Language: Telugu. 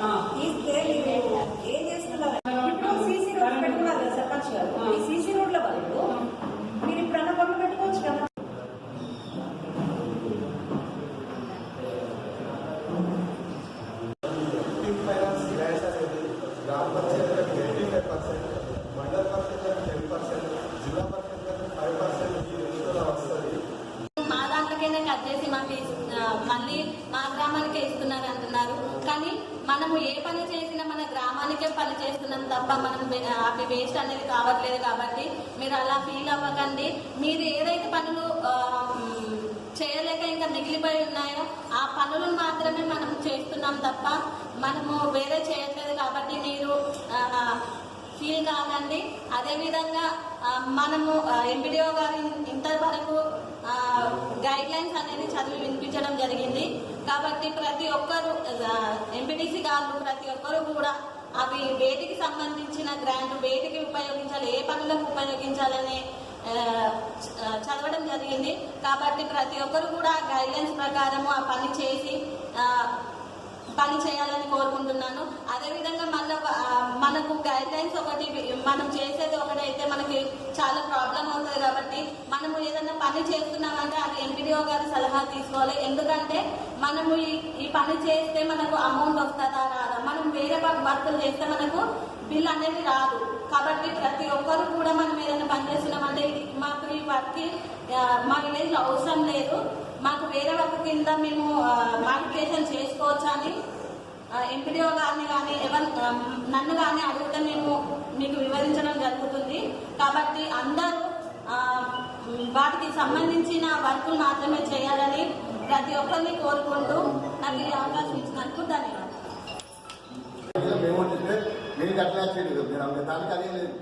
हाँ। इसके लिए మళ్ళీ మా గ్రామానికే ఇస్తున్నారు అంటున్నారు. కానీ మనము ఏ పని చేసినా మన గ్రామానికే పని చేస్తున్నాం తప్ప మనం అవి వేస్ట్ అనేది కావట్లేదు కాబట్టి మీరు అలా ఫీల్ అవ్వకండి. మీరు ఏదైతే పనులు చేయలేక ఇంకా మిగిలిపోయి ఉన్నాయో ఆ పనులను మాత్రమే మనం చేస్తున్నాం తప్ప మనము వేరే చేయట్లేదు కాబట్టి మీరు ఫీల్ కాదండి. అదేవిధంగా మనము ఎంపీడీఓ గారి గైడ్ లైన్స్ అనేది చదివి వినిపించడం జరిగింది. కాబట్టి ప్రతి ఒక్కరు ఎంపీటీసీ గారు ప్రతి ఒక్కరు కూడా అవి వేటికి సంబంధించిన గ్రాంట్ వేటికి ఉపయోగించాలి ఏ పనులకు ఉపయోగించాలని చ- చదవడం జరిగింది. కాబట్టి ప్రతి ఒక్కరు కూడా గైడ్ లైన్స్ ప్రకారము ఆ పని చేసి పని చేయాలని కోరుకుంటున్నాను. అదేవిధంగా మళ్ళీ మనకు గైడ్ లైన్స్ ఒకటి మనం చేసేది ఒకటైతే మనకి చాలా ప్రాబ్లం అవుతుంది కాబట్టి మనము ఏదైనా పని చేస్తున్నామంటే అది ఎంపీడీఓ గారి సలహా తీసుకోవాలి. ఎందుకంటే మనము ఈ ఈ పని చేస్తే మనకు అమౌంట్ వస్తుందా రాదా? మనం వేరే వర్కులు చేస్తే మనకు బిల్ అనేది రాదు. కాబట్టి ప్రతి ఒక్కరు కూడా మనం ఏదైనా పని చేస్తున్నామంటే మాకు ఈ వర్క్ మా విలేజ్లో అవసరం లేదు. మాకు వేరే వర్క్ కింద మేము మాడిఫికేషన్ చేసుకోవచ్చా అని ఎంపీడీఓ గారిని కానీ ఎవరు నన్ను కానీ అడిగితే మేము మీకు వివరించడం జరుగుతుంది. కాబట్టి అందరూ వాటికి సంబంధించిన వర్కులు మాత్రమే చేయాలని ప్రతి ఒక్కరిని కోరుకుంటూ నాకు ఈ అవకాశం ఇచ్చినందుకు ధన్యవాదాలు. మేము అట్లా చేయలేదు దానికి అదే లేదు.